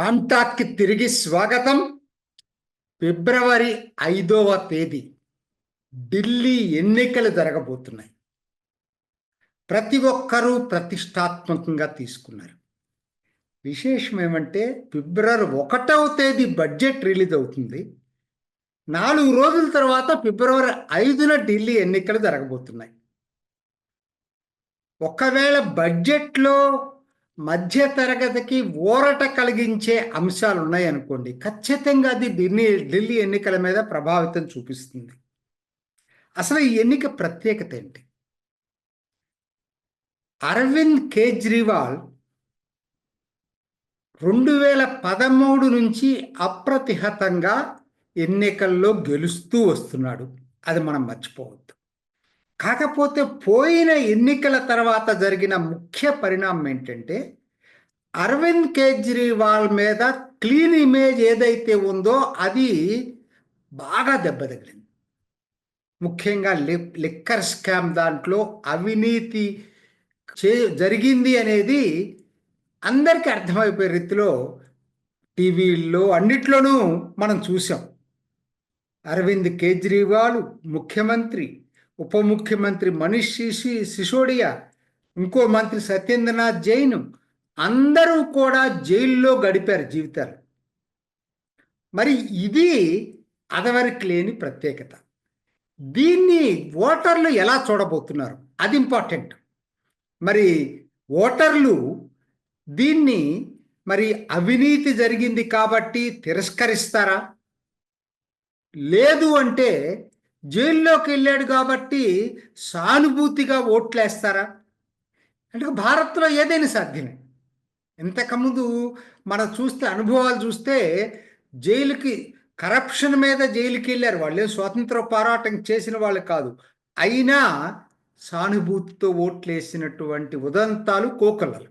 రామ్టాక్కి తిరిగి స్వాగతం. ఫిబ్రవరి ఐదవ తేదీ. ఢిల్లీ ఎన్నికలు జరగబోతున్నాయి. ప్రతి ఒక్కరూ ప్రతిష్టాత్మకంగా తీసుకున్నారు. విశేషం ఏమంటే ఫిబ్రవరి ఒకటవ తేదీ బడ్జెట్ రిలీజ్ అవుతుంది. నాలుగు రోజుల తర్వాత ఫిబ్రవరి ఐదున ఢిల్లీ ఎన్నికలు జరగబోతున్నాయి. ఒకవేళ బడ్జెట్లో మధ్య తరగతికి ఊరట కలిగించే అంశాలు ఉన్నాయనుకోండి ఖచ్చితంగా అది ఢిల్లీ ఢిల్లీ ఎన్నికల మీద ప్రభావితం చూపిస్తుంది. అసలు ఈ ఎన్నిక ప్రత్యేకత ఏంటి? అరవింద్ కేజ్రీవాల్ రెండు వేల పదమూడు నుంచి అప్రతిహతంగా ఎన్నికల్లో గెలుస్తూ వస్తున్నాడు. అది మనం మర్చిపోవద్దు. కాకపోతే పోయిన ఎన్నికల తర్వాత జరిగిన ముఖ్య పరిణామం ఏంటంటే అరవింద్ కేజ్రీవాల్ మీద క్లీన్ ఇమేజ్ ఏదైతే ఉందో అది బాగా దెబ్బతగిలింది ముఖ్యంగా లిక్కర్ స్కామ్ దాంట్లో అవినీతి చే జరిగింది అనేది అందరికీ అర్థమైపోయే రీతిలో టీవీల్లో అన్నిట్లోనూ మనం చూసాం అరవింద్ కేజ్రీవాల్ ముఖ్యమంత్రి ఉప ముఖ్యమంత్రి మనీష్ సిసి సిసోడియా ఇంకో మంత్రి సత్యేంద్రనాథ్ జైన్ అందరూ కూడా జైల్లో గడిపారు జీవితాలు. మరి ఇది అదవరికి లేని ప్రత్యేకత. దీన్ని ఓటర్లు ఎలా చూడబోతున్నారు? అది ఇంపార్టెంట్. మరి ఓటర్లు దీన్ని మరి అవినీతి జరిగింది కాబట్టి తిరస్కరిస్తారా? లేదు అంటే జైల్లోకి వెళ్ళాడు కాబట్టి సానుభూతిగా ఓట్లేస్తారా? అంటే భారత్లో ఏదైనా సాధ్యమే. ఇంతకుముందు మనం చూస్తే అనుభవాలు చూస్తే జైలుకి కరప్షన్ మీద జైలుకి వెళ్ళారు వాళ్ళు స్వాతంత్ర పోరాటం చేసిన వాళ్ళు కాదు. అయినా సానుభూతితో ఓట్లేసినటువంటి ఉదంతాలు కోకలలు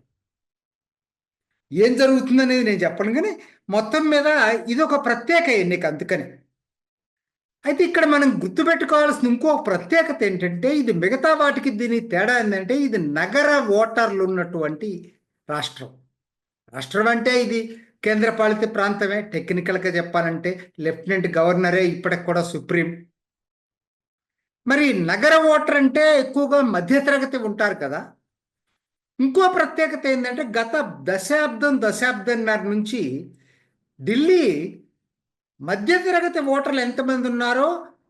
ఏం జరుగుతుందనేది నేను చెప్పను కానీ మొత్తం మీద ఇది ఒక ప్రత్యేక ఎన్నిక అందుకని. అయితే ఇక్కడ మనం గుర్తుపెట్టుకోవాల్సిన ఇంకో ప్రత్యేకత ఏంటంటే ఇది మిగతా వాటికి దీని తేడా ఏంటంటే ఇది నగర ఓటర్లు ఉన్నటువంటి రాష్ట్రం. రాష్ట్రం అంటే ఇది కేంద్రపాలిత ప్రాంతమే. టెక్నికల్గా చెప్పాలంటే లెఫ్టినెంట్ గవర్నరే ఇప్పటికి కూడా సుప్రీం. మరి నగర ఓటర్ అంటే ఎక్కువగా మధ్యతరగతి ఉంటారు కదా. ఇంకో ప్రత్యేకత ఏంటంటే గత దశాబ్దం దశాబ్దంన్నర నుంచి ఢిల్లీ మధ్యతరగతి ఓటర్లు ఎంతమంది ఉన్నారో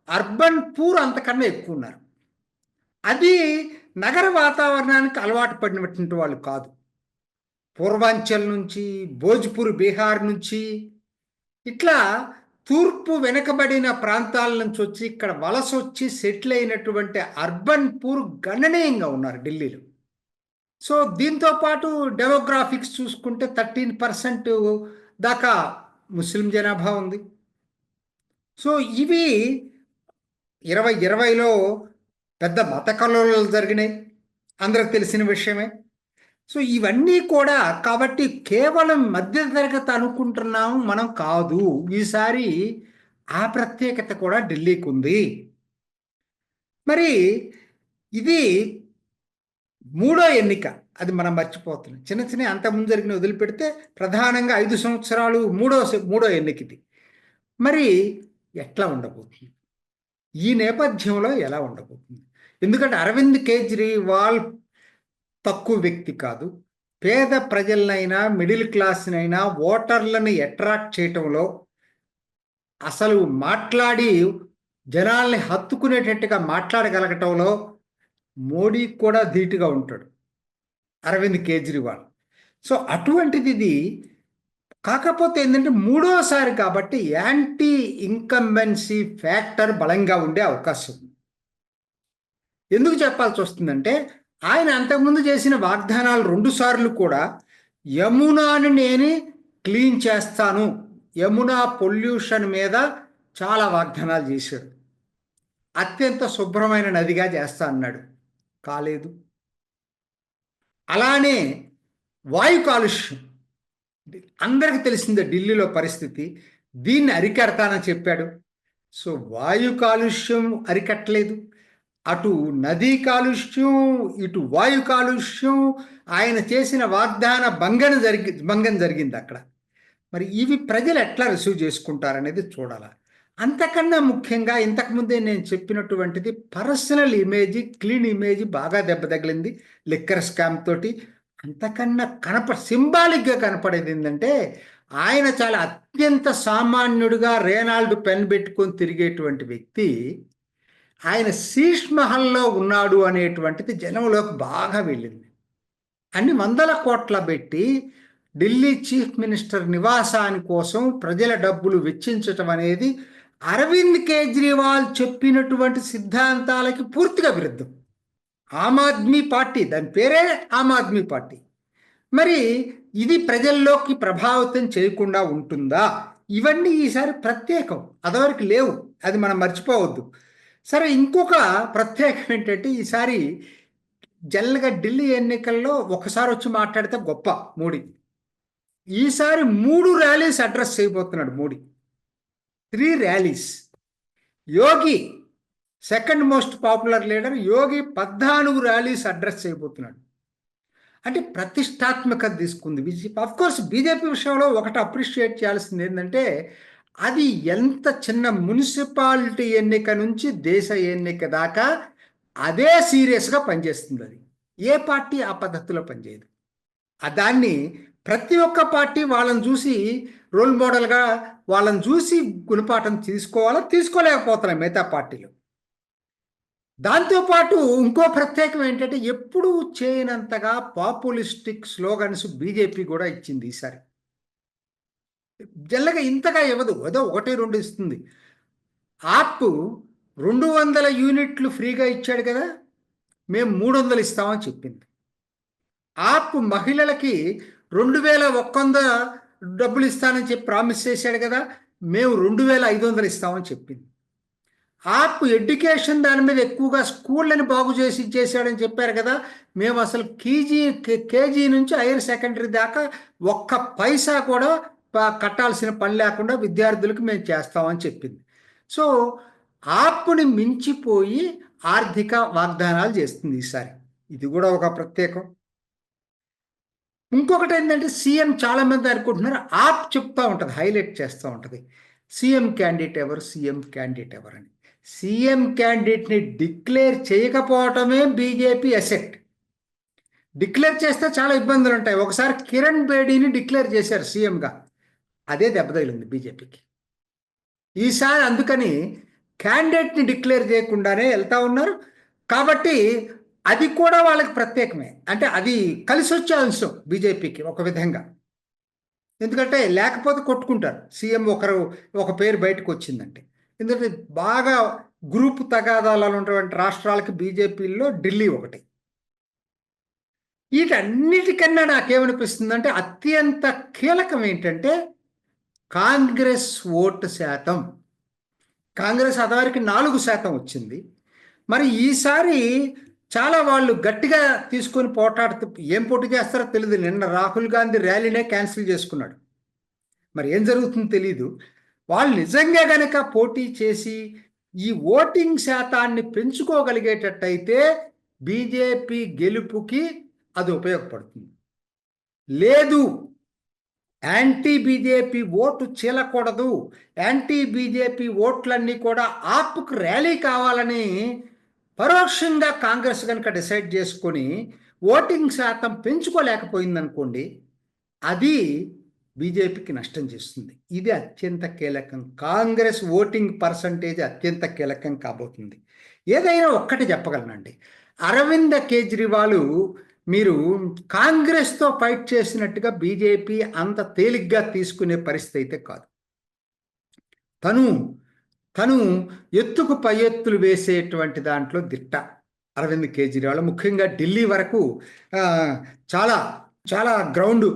అర్బన్ పూర్ అంతకన్నా ఎక్కువ ఉన్నారు. అది నగర వాతావరణానికి అలవాటు పడినటువంటి వాళ్ళు కాదు. పూర్వాంచల్ నుంచి భోజ్పూర్ బీహార్ నుంచి ఇట్లా తూర్పు వెనకబడిన ప్రాంతాల నుంచి వచ్చి ఇక్కడ వలస వచ్చి సెటిల్ అయినటువంటి అర్బన్ పూర్ గణనీయంగా ఉన్నారు ఢిల్లీలో. సో దీంతో పాటు డెమోగ్రాఫిక్స్ చూసుకుంటే థర్టీన్ పర్సెంట్ దాకా ముస్లిం జనాభా ఉంది. సో ఇవి ఇరవై ఇరవైలో పెద్ద మత కలవలు జరిగినాయి. అందరికి తెలిసిన విషయమే. సో ఇవన్నీ కూడా కాబట్టి కేవలం మధ్యతరగతి అనుకుంటున్నాము మనం కాదు. ఈసారి ఆ ప్రత్యేకత కూడా ఢిల్లీకి ఉంది. మరి ఇది మూడో ఎన్నిక. అది మనం మర్చిపోతున్నాం. చిన్న చిన్న అంతకుముందు జరిగిన వదిలిపెడితే ప్రధానంగా ఐదు సంవత్సరాలు మూడో మూడో ఎన్నికది. మరి ఎట్లా ఉండబోతుంది? ఈ నేపథ్యంలో ఎలా ఉండబోతుంది? ఎందుకంటే అరవింద్ కేజ్రీవాల్ తక్కువ వ్యక్తి కాదు. పేద ప్రజలనైనా మిడిల్ క్లాస్నైనా ఓటర్లను అట్రాక్ట్ చేయటంలో అసలు మాట్లాడి జనాల్ని హత్తుకునేటట్టుగా మాట్లాడగలగటంలో మోడీ కూడా ధీటుగా ఉంటాడు అరవింద్ కేజ్రీవాల్. సో అటువంటిది ఇది కాకపోతే ఏంటంటే మూడోసారి కాబట్టి యాంటీ ఇన్కంబెన్సీ ఫ్యాక్టర్ బలంగా ఉండే అవకాశం. ఉంది ఎందుకు చెప్పాల్సి వస్తుందంటే ఆయన అంతకుముందు చేసిన వాగ్దానాలు రెండు సార్లు కూడా యమునాని నేను క్లీన్ చేస్తాను యమునా పొల్యూషన్ మీద చాలా వాగ్దానాలు చేశాడు. అత్యంత శుభ్రమైన నదిగా చేస్తా అన్నాడు. కాలేదు. అలానే వాయు కాలుష్యం. అందరికి తెలిసిందే ఢిల్లీలో పరిస్థితి. దీన్ని అరికడతానని చెప్పాడు. సో వాయు కాలుష్యం అరికట్టలేదు. అటు నదీ కాలుష్యం ఇటు వాయు కాలుష్యం ఆయన చేసిన వాగ్దాన భంగన జరిగి భంగం జరిగింది అక్కడ. మరి ఇవి ప్రజలు ఎట్లా రిసీవ్ చేసుకుంటారనేది చూడాలి. అంతకన్నా ముఖ్యంగా ఇంతకుముందే నేను చెప్పినటువంటిది పర్సనల్ ఇమేజ్ క్లీన్ ఇమేజ్ బాగా దెబ్బ తగిలింది. లిక్కర్ స్కామ్ తోటి అంతకన్నా కనప సింబాలిక్గా కనపడేది ఏంటంటే ఆయన చాలా అత్యంత సామాన్యుడిగా రేనాల్డ్ పెన్ పెట్టుకొని తిరిగేటువంటి వ్యక్తి ఆయన శీష్మహల్లో ఉన్నాడు అనేటువంటిది జనంలోకి బాగా వెళ్ళింది. అన్ని వందల కోట్ల పెట్టి ఢిల్లీ చీఫ్ మినిస్టర్ నివాసాని కోసం ప్రజల డబ్బులు వెచ్చించటం అనేది అరవింద్ కేజ్రీవాల్ చెప్పినటువంటి సిద్ధాంతాలకి పూర్తిగా విరుద్ధం. ఆమ్ ఆద్మీ పార్టీ దాని పేరే ఆమ్ ఆద్మీ పార్టీ. మరి ఇది ప్రజల్లోకి ప్రభావితం చేయకుండా ఉంటుందా? ఇవన్నీ ఈసారి ప్రత్యేకం అదవరకు లేవు అది మనం మర్చిపోవద్దు. సరే ఇంకొక ప్రత్యేకం ఏంటంటే ఈసారి జనరల్గా ఢిల్లీ ఎన్నికల్లో ఒకసారి వచ్చి మాట్లాడితే గొప్ప మోడీ. ఈసారి మూడు ర్యాలీస్ అడ్రస్ చేయబోతున్నాడు Modi. Three rallies. Yogi second most popular leader Yogi పద్నాలుగు ర్యాలీస్ అడ్రస్ చేయబోతున్నాడు. అంటే ప్రతిష్టాత్మకత తీసుకుంది బీజేపీ. అఫ్ కోర్స్ బీజేపీ విషయంలో ఒకటి అప్రిషియేట్ చేయాల్సింది ఏంటంటే అది ఎంత చిన్న మున్సిపాలిటీ ఎన్నిక నుంచి దేశ ఎన్నిక దాకా అదే సీరియస్గా పనిచేస్తుంది అది. ఏ పార్టీ ఆ పద్ధతిలో పనిచేయదు. దాన్ని ప్రతి ఒక్క పార్టీ వాళ్ళని చూసి రోల్ మోడల్గా వాళ్ళని చూసి గుణపాఠం తీసుకోవాలా తీసుకోలేకపోతున్నాయి మిగతా పార్టీలు. దాంతోపాటు ఇంకో ప్రత్యేకం ఏంటంటే ఎప్పుడూ చేయనంతగా పాపులిస్టిక్ స్లోగన్స్ బీజేపీ కూడా ఇచ్చింది ఈసారి. జల్లగా ఇంతగా ఇవ్వదు ఏదో ఒకటి రెండు ఇస్తుంది. ఆప్ రెండు వందల యూనిట్లు ఫ్రీగా ఇచ్చాడు కదా మేము మూడు వందలు ఇస్తామని చెప్పింది. ఆప్ మహిళలకి రెండు వేల ఒక్క వంద డబ్బులు ఇస్తానని చెప్పి ప్రామిస్ చేశాడు కదా మేము రెండు వేల ఐదు వందలు ఇస్తామని చెప్పింది. ఆప్ ఎడ్యుకేషన్ దాని మీద ఎక్కువగా స్కూళ్ళని బాగు చేసి ఇచ్చేసాడని చెప్పారు కదా. మేము అసలు కేజీ కేజీ నుంచి హైయర్ సెకండరీ దాకా ఒక్క పైసా కూడా కట్టాల్సిన పని లేకుండా విద్యార్థులకు మేము చేస్తామని చెప్పింది. సో ఆప్ని మించిపోయి ఆర్థిక వాగ్దానాలు చేస్తుంది ఈసారి. ఇది కూడా ఒక ప్రత్యేకం. ఇంకొకటి ఏంటంటే సీఎం చాలామంది అనుకుంటున్నారు ఆప్ చెప్తూ ఉంటుంది హైలైట్ చేస్తూ ఉంటుంది. సీఎం క్యాండిడేట్ ఎవరు సీఎం క్యాండిడేట్ ఎవరు అని. సీఎం క్యాండిడేట్ని డిక్లేర్ చేయకపోవటమే బీజేపీ అసెట్ డిక్లేర్ చేస్తే చాలా ఇబ్బందులు ఉంటాయి. ఒకసారి కిరణ్ బేడీని డిక్లేర్ చేశారు సీఎంగా. అదే దెబ్బతగిలింది బీజేపీకి. ఈసారి అందుకని క్యాండిడేట్ని డిక్లేర్ చేయకుండానే వెళ్తా ఉన్నారు. కాబట్టి అది కూడా వాళ్ళకి ప్రత్యేకమే. అంటే అది కలిసి వచ్చే అంశం బీజేపీకి ఒక విధంగా. ఎందుకంటే లేకపోతే కొట్టుకుంటారు. సీఎం ఒకరు ఒక పేరు బయటకు వచ్చిందంటే. ఎందుకంటే బాగా గ్రూప్ తగాదాలలో ఉన్నటువంటి రాష్ట్రాలకి బీజేపీలో ఢిల్లీ ఒకటి. వీటన్నిటికన్నా నాకేమనిపిస్తుందంటే అత్యంత కీలకం ఏంటంటే కాంగ్రెస్ ఓటు శాతం. కాంగ్రెస్ అదవారికి నాలుగు శాతం వచ్చింది. మరి ఈసారి చాలా వాళ్ళు గట్టిగా తీసుకొని పోటాడుతూ ఏం పోటీ చేస్తారో తెలియదు నిన్న రాహుల్ గాంధీ ర్యాలీనే క్యాన్సిల్ చేసుకున్నాడు. మరి ఏం జరుగుతుందో తెలియదు వాళ్ళు నిజంగా గనక పోటీ చేసి ఈ ఓటింగ్ శాతాన్ని పెంచుకోగలిగేటట్టయితే బీజేపీ గెలుపుకి అది ఉపయోగపడుతుంది. లేదు యాంటీ బీజేపీ ఓటు చీలకూడదు యాంటీ బీజేపీ ఓట్లన్నీ కూడా ఆప్కు ర్యాలీ కావాలని పరోక్షంగా కాంగ్రెస్ కనుక డిసైడ్ చేసుకొని ఓటింగ్ శాతం పెంచుకోలేకపోయిందనుకోండి అది బీజేపీకి నష్టం చేస్తుంది. ఇది అత్యంత కీలకం. కాంగ్రెస్ ఓటింగ్ పర్సంటేజ్ అత్యంత కీలకం కాబోతుంది. ఏదైనా ఒక్కటి చెప్పగలనండి. అరవింద కేజ్రీవాల్ మీరు కాంగ్రెస్తో ఫైట్ చేసినట్టుగా బీజేపీ అంత తేలిగ్గా తీసుకునే పరిస్థితి అయితే కాదు. తను తను ఎత్తుకు పై ఎత్తులు వేసేటువంటి దాంట్లో దిట్ట అరవింద్ కేజ్రీవాల్. ముఖ్యంగా ఢిల్లీ వరకు చాలా చాలా గ్రౌండ్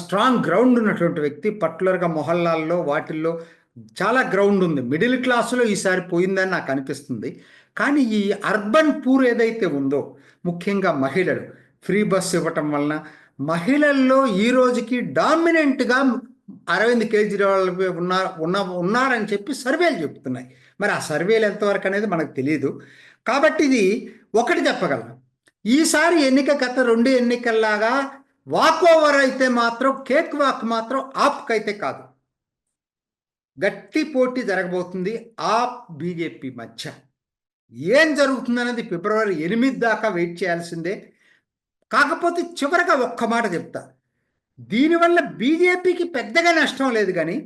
స్ట్రాంగ్ గ్రౌండ్ ఉన్నటువంటి వ్యక్తి పర్టికులర్గా మొహల్లాల్లో వాటిల్లో చాలా గ్రౌండ్ ఉంది. మిడిల్ క్లాసులో ఈసారి పోయిందని నాకు అనిపిస్తుంది. కానీ ఈ అర్బన్ పూర్ ఏదైతే ఉందో ముఖ్యంగా మహిళలు ఫ్రీ బస్ ఇవ్వటం వలన మహిళల్లో ఈ రోజుకి డామినెంట్గా అరవింద్ కేజ్రీవాల్ ఉన్నారు ఉన్న ఉన్నారని చెప్పి సర్వేలు చెప్తున్నాయి. మరి ఆ సర్వేలు ఎంతవరకు అనేది మనకు తెలియదు కాబట్టి ఇది ఒకటి చెప్పగలను. ఈసారి ఎన్నిక గత రెండు ఎన్నికల్లాగా వాక్ ఓవర్ అయితే మాత్రం కేక్ వాక్ మాత్రం ఆప్కి అయితే కాదు. గట్టి పోటీ జరగబోతుంది ఆప్ బీజేపీ మధ్య. ఏం జరుగుతుందనేది ఫిబ్రవరి ఎనిమిది దాకా వెయిట్ చేయాల్సిందే. కాకపోతే చివరగా ఒక్క మాట చెప్తా. దీనివల్ల బీజేపీకి పెద్దగా నష్టం లేదు కానీ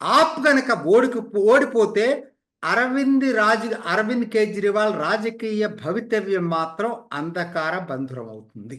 ఆప్ గనక ఓడికి ఓడిపోతే అరవింద్ రాజు అరవింద్ కేజ్రీవాల్ రాజకీయ భవితవ్యం మాత్రం అంధకార బంధురం అవుతుంది